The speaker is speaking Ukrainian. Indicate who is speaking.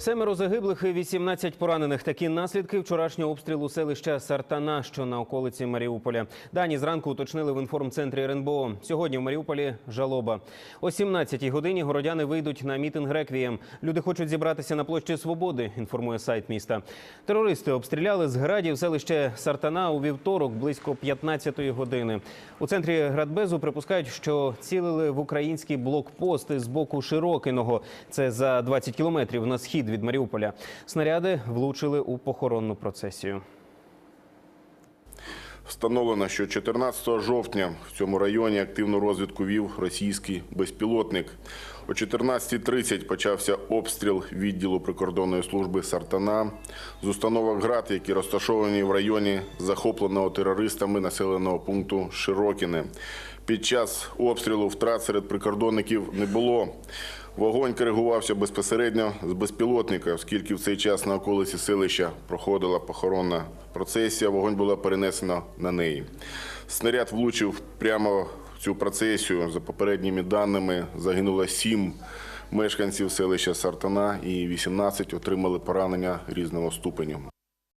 Speaker 1: Семеро загиблих і 18 поранених. Такі наслідки вчорашнього обстрілу селища Сартана, що на околиці Маріуполя. Дані зранку уточнили в інформцентрі РНБО. Сьогодні в Маріуполі жалоба. О 17-й годині городяни вийдуть на мітинг реквієм. Люди хочуть зібратися на площі Свободи. Інформує сайт міста. Терористи обстріляли з градів селище Сартана у вівторок близько 15-ї години. У центрі Градбезу припускають, що цілили в український блокпост з боку Широкиного. Це за 20 кілометрів на схід від Маріуполя. Снаряди влучили у похоронну процесію.
Speaker 2: Встановлено, що 14 жовтня в цьому районі активну розвідку вів російський безпілотник. О 14.30 почався обстріл відділу прикордонної служби Сартана з установок ГРАД, які розташовані в районі захопленого терористами населеного пункту Широкіне. Під час обстрілу втрат серед прикордонників не було. Вогонь коригувався безпосередньо з безпілотника, оскільки в цей час на околиці селища проходила похоронна процесія, вогонь було перенесено на неї. Снаряд влучив прямо в цю процесію. За попередніми даними загинуло сім мешканців селища Сартана і 18 отримали поранення різного ступеню.